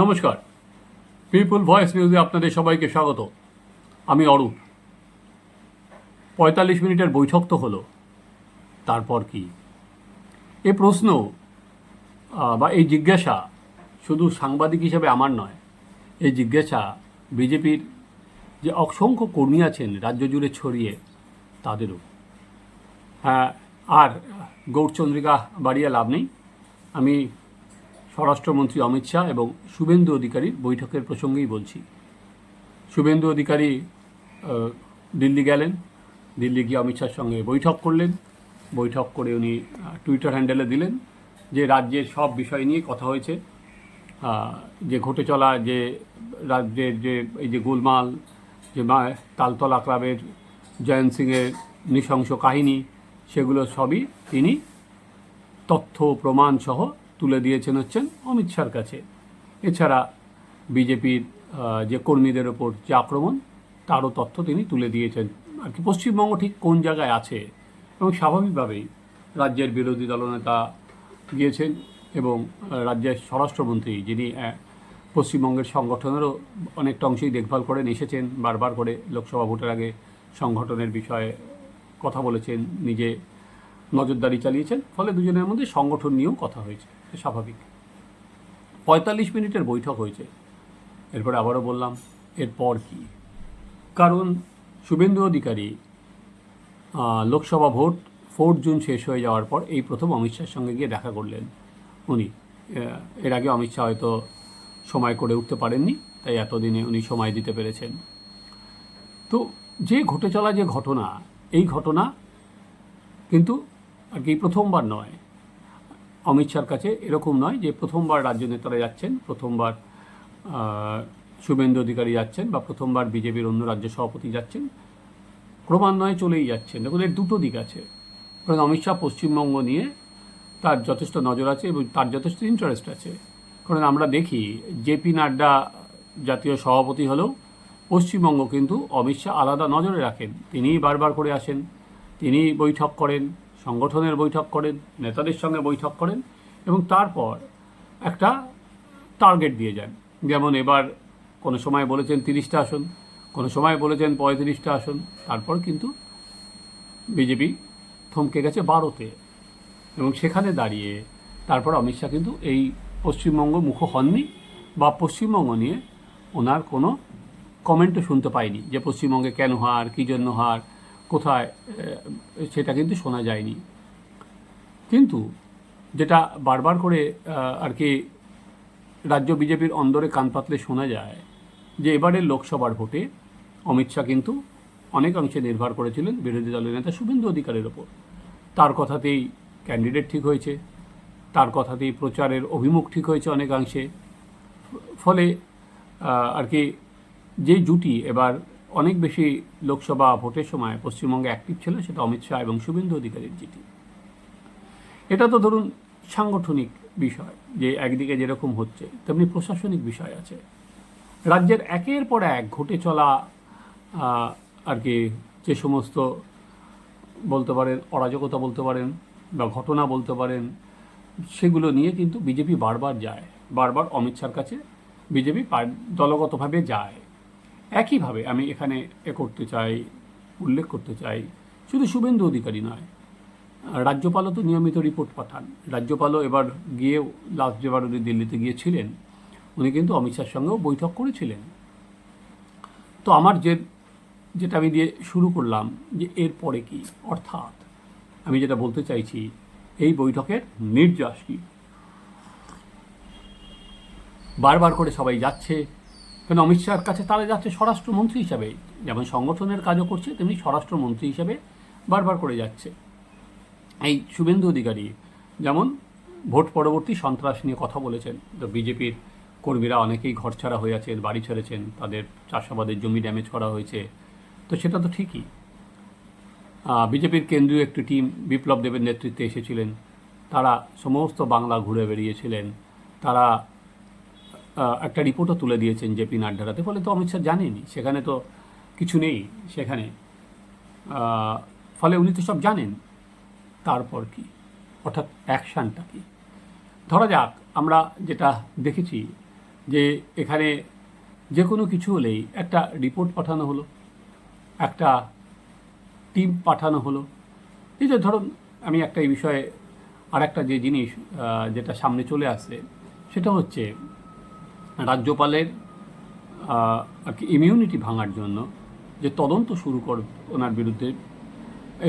নমস্কার। পিপুল ভয়েস নিউজে আপনাদের সবাইকে স্বাগত। আমি অরূপ। পঁয়তাল্লিশ মিনিটের বৈঠক তো হলো। তারপর কি? এ প্রশ্ন বা এই জিজ্ঞাসা শুধু সাংবাদিক হিসেবে আমার নয়, এই জিজ্ঞাসা বিজেপির যে অসংখ্য কর্মী আছেন রাজ্য জুড়ে ছড়িয়ে, তাদেরও। হ্যাঁ আর গৌরচন্দ্রিকা বাড়িয়ে লাভ নেই। আমি স্বরাষ্ট্রমন্ত্রী অমিত শাহ এবং শুভেন্দু অধিকারীর বৈঠকের প্রসঙ্গেই বলছি। শুভেন্দু অধিকারী দিল্লি গেলেন। দিল্লি গিয়ে অমিত শাহর সঙ্গে বৈঠক করলেন। বৈঠক করে উনি টুইটার হ্যান্ডেলে দিলেন যে রাজ্যের সব বিষয় নিয়ে কথা হয়েছে। যে ঘটে চলা, যে রাজ্যের যে, এই যে গোলমাল, যে তালতলা ক্লাবের জয়ন্ত সিংয়ের নৃশংস কাহিনী, সেগুলো সবই তিনি তথ্য, প্রমাণ সহ তুলে দিয়েছেন হচ্ছেন অমিত শাহর কাছে। এছাড়া বিজেপির যে কর্মীদের ওপর যে আক্রমণ, তারও তথ্য তিনি তুলে দিয়েছেন। আর কি পশ্চিমবঙ্গ ঠিক কোন জায়গায় আছে? এবং স্বাভাবিকভাবেই রাজ্যের বিরোধী দলনেতা গিয়েছেন এবং রাজ্যের স্বরাষ্ট্রমন্ত্রী যিনি পশ্চিমবঙ্গের সংগঠনেরও অনেকটা অংশেই দেখভাল করেন, এসেছেন বারবার করে লোকসভা ভোটের আগে সংগঠনের বিষয়ে কথা বলেছেন, নিজে নজরদারি চালিয়েছেন, ফলে দুজনের মধ্যে সংগঠন নিয়েও কথা হয়েছে। স্বাভাবিক। পঁয়তাল্লিশ মিনিটের বৈঠক হয়েছে। এরপরে আবারও বললাম, এরপর কি? কারণ শুভেন্দু অধিকারী লোকসভা ভোট ফোর্থ জুন শেষ হয়ে যাওয়ার পর এই প্রথম অমিত শাহের সঙ্গে গিয়ে দেখা করলেন উনি। এর আগে অমিত শাহ হয়তো সময় করে উঠতে পারেননি, তাই এতদিনে উনি সময় দিতে পেরেছেন। তো যে ঘটে চলা যে ঘটনা, এই ঘটনা কিন্তু আর কি, প্রথমবার নয়। অমিত শাহর কাছে এরকম নয় যে প্রথমবার রাজ্য নেতারা যাচ্ছেন, প্রথমবার শুভেন্দু অধিকারী যাচ্ছেন বা প্রথমবার বিজেপির অন্য রাজ্য সভাপতি যাচ্ছেন। ক্রমান্বয়ে চলেই যাচ্ছেন। দেখুন, এর দুটো দিক আছে। কারণ অমিত শাহ পশ্চিমবঙ্গ নিয়ে তার যথেষ্ট নজর আছে এবং তার যথেষ্ট ইন্টারেস্ট আছে। কারণ আমরা দেখি জেপি নাড্ডা জাতীয় সভাপতি হলেও পশ্চিমবঙ্গ কিন্তু অমিত শাহ আলাদা নজরে রাখেন। তিনিই বারবার করে আসেন তিনি বৈঠক করেন সংগঠনের বৈঠক করেন, নেতাদের সঙ্গে বৈঠক করেন এবং তারপর একটা টার্গেট দিয়ে যান। যেমন এবার কোনো সময় বলেছেন তিরিশটা আসন, কোনো সময় বলেছেন পঁয়ত্রিশটা আসন, তারপর কিন্তু বিজেপি থমকে গেছে বারোতে। এবং সেখানে দাঁড়িয়ে তারপর অমিত শাহ কিন্তু এই পশ্চিমবঙ্গ মুখ হননি বা পশ্চিমবঙ্গ নিয়ে ওনার কোনো কমেন্টও শুনতে পাইনি যে পশ্চিমবঙ্গে কেন হার, কী জন্য হার কোথায় সেটা কিন্তু শোনা যায়নি। কিন্তু যেটা বারবার করে আর কি রাজ্য বিজেপির অন্দরে কান পাতলে শোনা যায়, যে এবারের লোকসভার ভোটে অমিত শাহ কিন্তু অনেকাংশে নির্ভর করেছিলেন বিরোধী দলের নেতা শুভেন্দু অধিকারের ওপর। তার কথাতেই ক্যান্ডিডেট ঠিক হয়েছে, তার কথাতেই প্রচারের অভিমুখ ঠিক হয়েছে অনেকাংশে। ফলে আর কি যে জুটি এবার অনেক বেশি লোকসভা ভোটের সময় পশ্চিমবঙ্গে অ্যাক্টিভ ছিল, সেটা অমিত শাহ এবং শুভেন্দু অধিকারীর জিটি এটা তো ধরুন সাংগঠনিক বিষয়, যে একদিকে যেরকম হচ্ছে, তেমনি প্রশাসনিক বিষয় আছে। রাজ্যের একের পর এক ঘটে চলা আর কি যে সমস্ত বলতে পারেন, অরাজকতা বলতে পারেন বা ঘটনা বলতে পারেন, সেগুলো নিয়ে কিন্তু বিজেপি বারবার যায়। বারবার অমিত শাহর কাছে বিজেপি দলগতভাবে যায়। একইভাবে আমি এখানে এ করতে চাই, উল্লেখ করতে চাই, শুধু শুভেন্দু অধিকারী নয়, রাজ্যপালও তো নিয়মিত রিপোর্ট পাঠান। রাজ্যপালও এবার গিয়ে লাস্ট যেবার উনি দিল্লিতে গিয়েছিলেন, উনি কিন্তু অমিত শাহর সঙ্গেও বৈঠক করেছিলেন। তো আমার যে, যেটা আমি দিয়ে শুরু করলাম যে এরপরে কি, অর্থাৎ আমি যেটা বলতে চাইছি, এই বৈঠকের নির্যাস কি? বারবার করে সবাই যাচ্ছে কেন অমিত শাহের কাছে তারা যাচ্ছে স্বরাষ্ট্রমন্ত্রী হিসাবে? যেমন সংগঠনের কাজও করছে, তেমনি স্বরাষ্ট্রমন্ত্রী হিসাবে বারবার করে যাচ্ছে। এই শুভেন্দু অধিকারী যেমন ভোট পরবর্তী সন্ত্রাস নিয়ে কথা বলেছেন, তো বিজেপির কর্মীরা অনেকেই ঘর ছাড়া হয়ে আছেন, বাড়ি ছেড়েছেন, তাদের চাষাবাদের জমি ড্যামেজ করা হয়েছে, তো সেটা তো ঠিকই। বিজেপির কেন্দ্রীয় একটি টিম বিপ্লব দেবের নেতৃত্বে এসেছিলেন। তারা সমস্ত বাংলা ঘুরে বেরিয়েছিলেন তারা একটা রিপোর্টও তুলে দিয়েছেন জেপি নাড্ডারাতে, ফলে তো অমিত শাহ জানেনি সেখানে তো কিছু নেই সেখানে। ফলে উনি তো সব জানেন, তারপর কি? অর্থাৎ অ্যাকশানটা কি? ধরা যাক, আমরা যেটা দেখেছি যে এখানে যে কোনো কিছু হলেই একটা রিপোর্ট পাঠানো হলো, একটা টিম পাঠানো হলো। এই যে ধরুন, আমি একটা এই বিষয়ে আর একটা যে জিনিস যেটা সামনে চলে আসছে সেটা হচ্ছে রাজ্যপালের কি ইমিউনিটি ভাঙার জন্য যে তদন্ত শুরু কর, ওনার বিরুদ্ধে,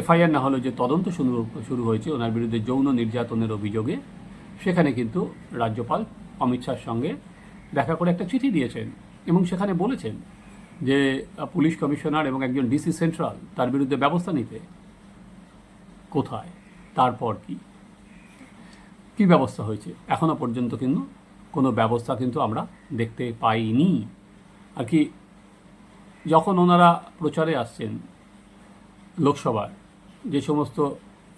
এফআইআর না হলেও যে তদন্ত শুরু শুরু হয়েছে, ওনার বিরুদ্ধে যৌন নির্যাতনের অভিযোগে, সেখানে কিন্তু রাজ্যপাল অমিত শাহর সঙ্গে দেখা করে একটা চিঠি দিয়েছেন এবং সেখানে বলেছেন যে পুলিশ কমিশনার এবং একজন ডিসি সেন্ট্রাল তার বিরুদ্ধে ব্যবস্থা নিতে। কোথায়? তারপর কি? কি ব্যবস্থা হয়েছে? এখনও পর্যন্ত কিন্তু কোনো ব্যবস্থা কিন্তু আমরা দেখতে পাইনি। আর কি যখন ওনারা প্রচারে আসছেন লোকসভায়, যে সমস্ত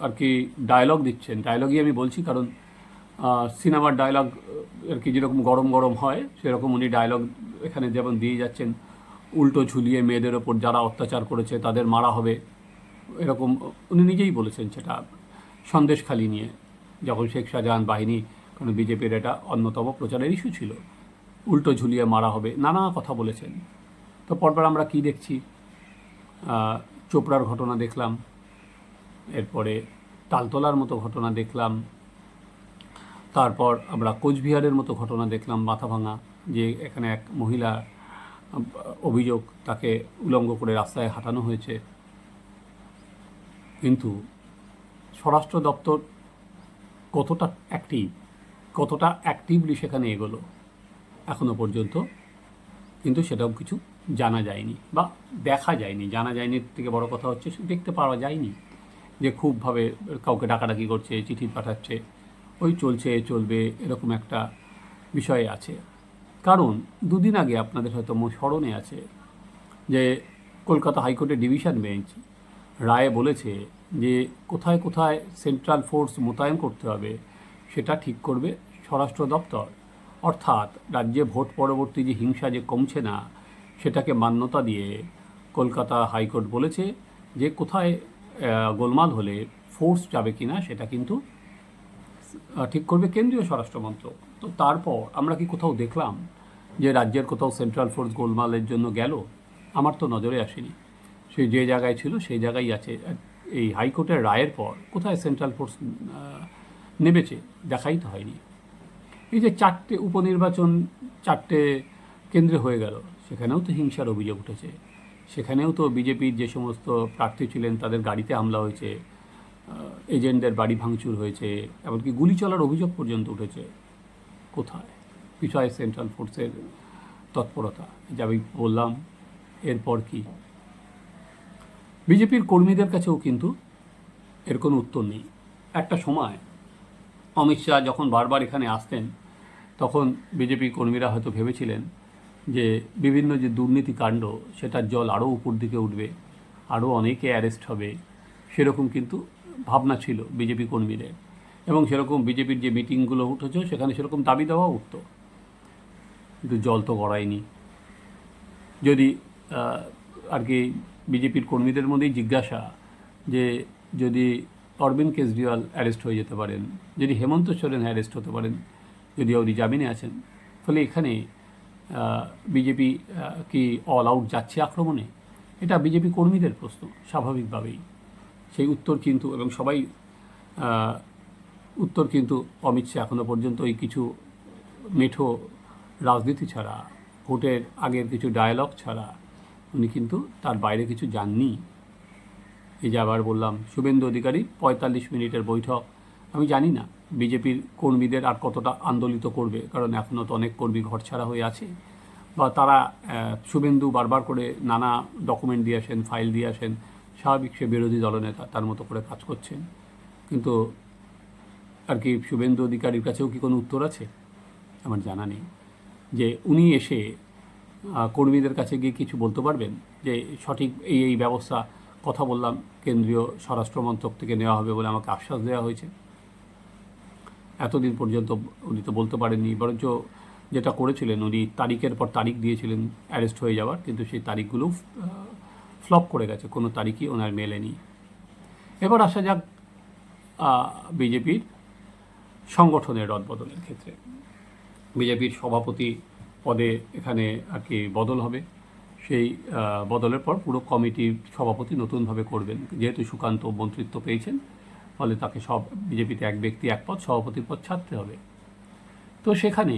আর কি ডায়লগ দিচ্ছেন ডায়লগই আমি বলছি কারণ সিনেমার ডায়লগ আর কি যেরকম গরম গরম হয়, সেরকম উনি ডায়লগ এখানে যেমন দিয়ে যাচ্ছেন, উল্টো ঝুলিয়ে মেয়েদের ওপর যারা অত্যাচার করেছে তাদের মারা হবে, এরকম উনি নিজেই বলেছেন সেটা সন্দেশখালি নিয়ে, যখন শেখ শাহজাহান বাহিনী কারণ বিজেপির এটা অন্যতম প্রচারের ইস্যু ছিল। উল্টো ঝুলিয়ে মারা হবে, নানা কথা বলেছেন। তো পরপর আমরা কি দেখছি? চোপড়ার ঘটনা দেখলাম, এরপরে তালতলার মতো ঘটনা দেখলাম, তারপর আমরা কোচবিহারের মতো ঘটনা দেখলাম, মাথা ভাঙা, যে এখানে এক মহিলা অভিযোগ তাকে উলঙ্গ করে রাস্তায় হাঁটানো হয়েছে। কিন্তু স্বরাষ্ট্র দপ্তর কতটা অ্যাক্টিভ কতটা অ্যাক্টিভলি সেখানে এগোলো এখনও পর্যন্ত। কিন্তু সেটাও কিছু জানা যায়নি বা দেখা যায়নি। জানা যায়নি থেকে বড় কথা হচ্ছে দেখতে পাওয়া যায়নি যে খুবভাবে কাউকে ডাকাডাকি করছে, চিঠি পাঠাচ্ছে, ওই চলছে, চলবে এরকম একটা বিষয় আছে। কারণ দুদিন আগে আপনাদের হয়তো স্মরণে আছে যে কলকাতা হাইকোর্টের ডিভিশন বেঞ্চ রায়ে বলেছে যে কোথায় কোথায় সেন্ট্রাল ফোর্স মোতায়েন করতে হবে, সেটা ঠিক করবে স্বরাষ্ট্র দপ্তর, অর্থাৎ রাজ্যে ভোট পরবর্তী যে হিংসা যে কমছে না, সেটাকে মান্যতা দিয়ে কলকাতা হাইকোর্ট বলেছে যে কোথায় গোলমাল হলে ফোর্স যাবে কিনা সেটা কিন্তু ঠিক করবে কেন্দ্রীয় স্বরাষ্ট্র মন্ত্রক। তো তারপর আমরা কি কোথাও দেখলাম যে রাজ্যের কোথাও সেন্ট্রাল ফোর্স গোলমালের জন্য গেল? আমার তো নজরে আসেনি। সে যে জায়গায় ছিল, সেই জায়গায় আছে। এই হাইকোর্টের রায়ের পর কোথায় সেন্ট্রাল ফোর্স নেমেছে, দেখাই তো হয়নি। এই যে চারটে উপনির্বাচন, চারটে কেন্দ্রে হয়ে গেল, সেখানেও তো হিংসার অভিযোগ উঠেছে। সেখানেও তো বিজেপির যে সমস্ত প্রার্থী ছিলেন, তাদের গাড়িতে হামলা হয়েছে এজেন্টদের বাড়ি ভাঙচুর হয়েছে, এমনকি গুলি চলার অভিযোগ পর্যন্ত উঠেছে। কোথায়? বিষয় সেন্ট্রাল ফোর্সের তৎপরতা। যে আমি বললাম, এরপর কি? বিজেপির কর্মীদের কাছেও কিন্তু এর কোনো উত্তর নেই। একটা সময় অমিত শাহ যখন বারবার এখানে আসতেন, তখন বিজেপি কর্মীরা হয়তো ভেবেছিলেন যে বিভিন্ন যে দুর্নীতি কাণ্ড, সেটার জল আরও উপর দিকে উঠবে আরও অনেকে অ্যারেস্ট হবে, সেরকম কিন্তু ভাবনা ছিল বিজেপি কর্মীদের। এবং সেরকম বিজেপির যে মিটিংগুলো উঠেছে, সেখানে সেরকম দাবি দেওয়া উঠত। কিন্তু জল তো গড়ায়নি। যদি আর কি বিজেপির কর্মীদের মধ্যেই জিজ্ঞাসা যে যদি অরবিন্দ কেজরিওয়াল অ্যারেস্ট হয়ে যেতে পারেন, যদি হেমন্ত সোরেন অ্যারেস্ট হতে পারেন, যদি উনি জামিনে আছেন। ফলে এখানে বিজেপি কি অল আউট যাচ্ছে আক্রমণে? এটা বিজেপি কর্মীদের প্রশ্ন, স্বাভাবিকভাবেই। সেই উত্তর কিন্তু, এবং সবাই উত্তর কিন্তু অমিত শাহ এখনও পর্যন্ত ওই কিছু মেঠো রাজনীতি ছাড়া, ভোটের আগের কিছু ডায়ালগ ছাড়া, উনি কিন্তু তার বাইরে কিছু জাননি এই যে আবার বললাম, শুভেন্দু অধিকারী, পঁয়তাল্লিশ মিনিটের বৈঠক। আমি জানি না বিজেপির কর্মীদের আর কতটা আন্দোলিত করবে, কারণ এখনও তো অনেক কর্মী ঘর ছাড়া হয়ে আছে। বা তারা শুভেন্দু বারবার করে নানা ডকুমেন্ট দিয়ে আসেন ফাইল দিয়ে আসেন, স্বাভাবিক সে বিরোধী দলনেতা, তার মতো করে কাজ করছেন। কিন্তু আর কি শুভেন্দু অধিকারীর কাছেও কি কোনো উত্তর আছে? আমার জানা নেই। যে উনি এসে কর্মীদের কাছে গিয়ে কিছু বলতে পারবেন? যে সঠিক এই এই ব্যবস্থা কথা বললাম, কেন্দ্রীয় স্বরাষ্ট্র মন্ত্রক থেকে নেওয়া হবে বলে আমাকে আশ্বাস দেওয়া হয়েছে। এতদিন পর্যন্ত উনি তো বলতে পারেননি, বরঞ্চ যেটা করেছিলেন, উনি তারিখের পর তারিখ দিয়েছিলেন অ্যারেস্ট হয়ে যাওয়ার, কিন্তু সেই তারিখগুলো ফ্লপ করে গেছে, কোনো তারিখই ওনার মেলেনি এবার আসা যাক বিজেপির সংগঠনের রদবদলের ক্ষেত্রে। বিজেপির সভাপতি পদে এখানে আর কি বদল হবে। সেই বদলের পর পুরো কমিটির সভাপতি নতুনভাবে করবেন। যেহেতু সুকান্ত মন্ত্রিত্ব পেয়েছেন, ফলে তাকে সব বিজেপিতে এক ব্যক্তি, এক পদ সভাপতির পদ ছাড়তে হবে। তো সেখানে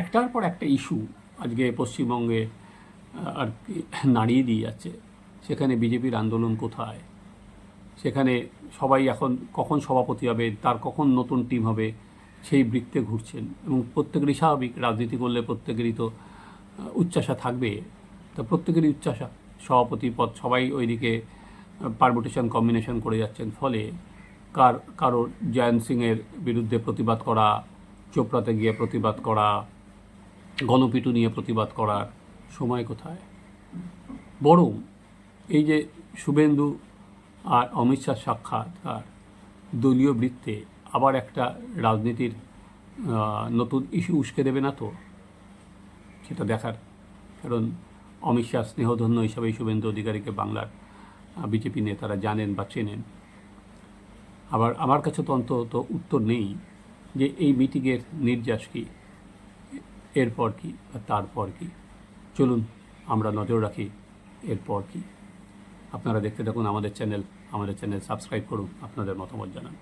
একটার পর একটা ইস্যু আজকে পশ্চিমবঙ্গে আর কি নাড়িয়ে দিয়ে যাচ্ছে। সেখানে বিজেপির আন্দোলন কোথায়? সেখানে সবাই এখন কখন সভাপতি হবে, তার কখন নতুন টিম হবে, সেই বৃত্তে ঘুরছেন। এবং প্রত্যেকেরই স্বাভাবিক, রাজনীতি করলে প্রত্যেকেরই তো উচ্চাসা থাকবে। তো প্রত্যেকেরই উচ্চাসা সভাপতি পদ সবাই ওইদিকে পারমুটেশন কম্বিনেশন করে যাচ্ছেন। ফলে কার, কারোর জয়ন্ত সিংয়ের বিরুদ্ধে প্রতিবাদ করা, চোপড়াতে গিয়ে প্রতিবাদ করা, গণপিটু নিয়ে প্রতিবাদ করার সময় কোথায়? বরং এই যে শুভেন্দু আর অমিত শাহ সাক্ষাৎকার দলীয় বৃত্তে আবার একটা রাজনীতির নতুন ইস্যু উস্কে দেবে না তো? সেটা দেখার। কারণ অমিত শাহ স্নেহধন্য হিসাবে শুভেন্দু অধিকারীকে বাংলার বিজেপি নেতারা জানেন বা চেনেন। আবার আমার কাছে তো অন্তত উত্তর নেই যে এই মিটিংয়ের নির্যাস কী, এরপর কী বা তারপর কি। চলুন, আমরা নজর রাখি এরপর কী। আপনারা দেখতে থাকুন আমাদের চ্যানেল। আমাদের চ্যানেল সাবস্ক্রাইব করুন, আপনাদের মতামত জানান।